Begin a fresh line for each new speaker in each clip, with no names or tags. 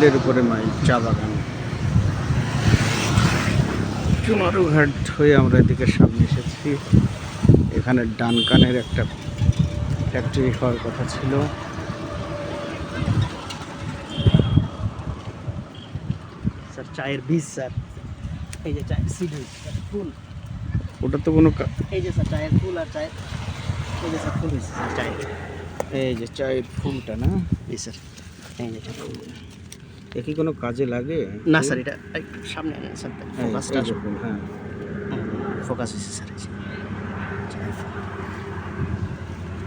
মাইলের উপরে মাইল চা বাগান। চুনারু ঘাট হয়ে আমরা এদিকে সামনে এসেছি। এখানে ডানকানের একটা ফ্যাক্টরি হওয়ার কথা ছিল।
স্যার চায়ের বীজ স্যার। এই যে চায়ের সিড ফুল।
ওটা তো কোনো
এই যে স্যার চায়ের ফুল আর চায়ের এই যে স্যার ফুল চায়ের।
এই যে চায়ের ফুলটা না?
জি স্যার এই যে ফুল।
এ কি কোনো কাজে লাগে?
না স্যার এটা সামনে আনেন স্যার
হ্যাঁ,
ফোকাসটা
হ্যাঁ।
ফোকাস হয়েছে স্যার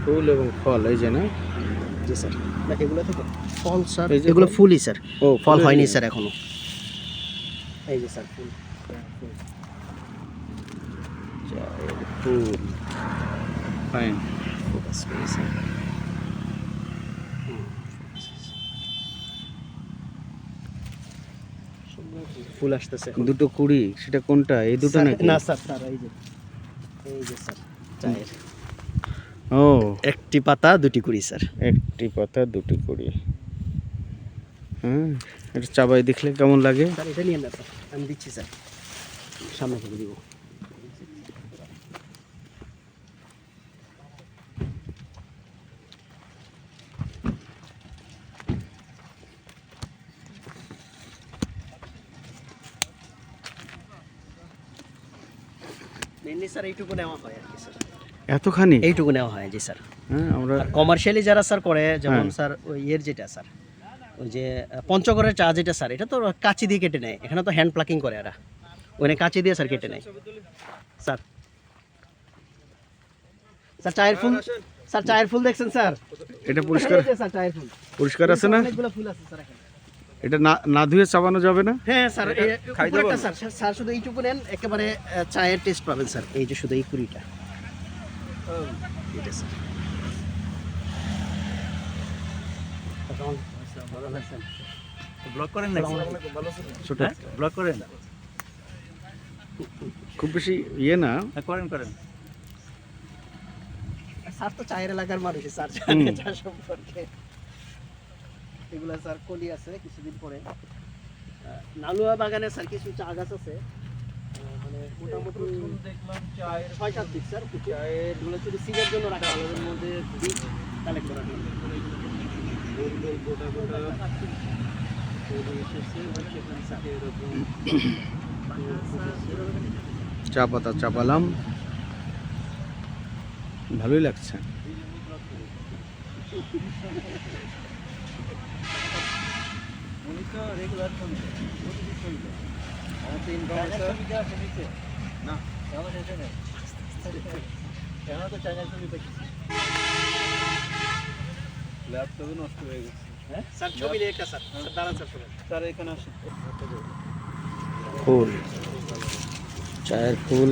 ফুল।
এবং ফল এই যে না?
জি স্যার। না এগুলো থেকে ফল স্যার এগুলো ফুলই স্যার।
ও
ফল হয়নি স্যার এখনও। এই যে স্যার ফুল
চায়ের ফুল। ফাইন
ফোকাস করি ফুল আসতেছে
দুটো কুড়ি সেটা কোনটা? এই দুটো নাকি?
না স্যার স্যার এই যে। এই যে স্যার চায়ের।
ও
একটি পাতা দুটি কুড়ি স্যার।
একটি পাতা দুটি কুড়ি। হ্যাঁ এটা চাবাই দেখলে কেমন লাগে?
স্যার এটা নিয়ে না স্যার। আমি দিচ্ছি স্যার। সামনে থেকে দিব। মেনলি স্যার এইটুকু নেওয়া হয় আর কি স্যার।
এতখানি?
এইটুকু নেওয়া হয় জি স্যার।
হ্যাঁ আমরা
কমার্শিয়ালি যারা স্যার করে যেমন
হ্যাঁ।
স্যার ওই ইয়ের যেটা স্যার ওই যে পঞ্চগড়ের চা যেটা স্যার এটা তো কাঁচি দিয়ে কেটে নেয়। এখানে তো হ্যান্ড প্লাকিং করে এরা। ওখানে কাঁচি দিয়ে স্যার কেটে নেয়। স্যার। স্যার চায়ের ফুল স্যার চায়ের ফুল দেখছেন স্যার?
এটা পরিষ্কার
স্যার চায়ের ফুল।
পরিষ্কার আছে না?
অনেকগুলো ফুল আছে স্যার এখানে।
এটা না না ধুয়ে চাবানো যাবে না?
হ্যাঁ স্যার এই স্যার স্যার- স্যার শুধু এইটুকু নেন একেবারে চায়ের টেস্ট পাবেন স্যার এই যে শুধু এই কুড়িটা।
ব্লক করেন না
ছোট।
ব্লক করেন?
খুব বেশি ইয়ে না।
হ্যাঁ, করেন করেন।
স্যার তো চায়ের এলাকার মানুষ স্যার সম্পর্কে। এগুলা স্যার কলি আছে কিছুদিন পরে। নালুয়া বাগানে স্যার কিছু চা গাছ আছে। মানে মোটামুটি ছয় সাত দিক স্যার এগুলো শুধু সিজের জন্য রাখা হলো এর মধ্যে বীজ কালেক্ট করা হলো
চা পাতা চাপালাম ভালোই লাগছে।
উনি তো রেগুলার ফোন আমার তো ইনকাম আছে। না। আমার এসে নেই। এখন তো চ্যানেল তুমি দেখছি। ল্যাপটপে নষ্ট হয়ে গেছে। হ্যাঁ?
স্যার ছবি নিয়ে একটা স্যার। স্যার দাঁড়ান স্যার শুনুন
স্যার এখানে আসুন।
ফুল। চায়ের ফুল।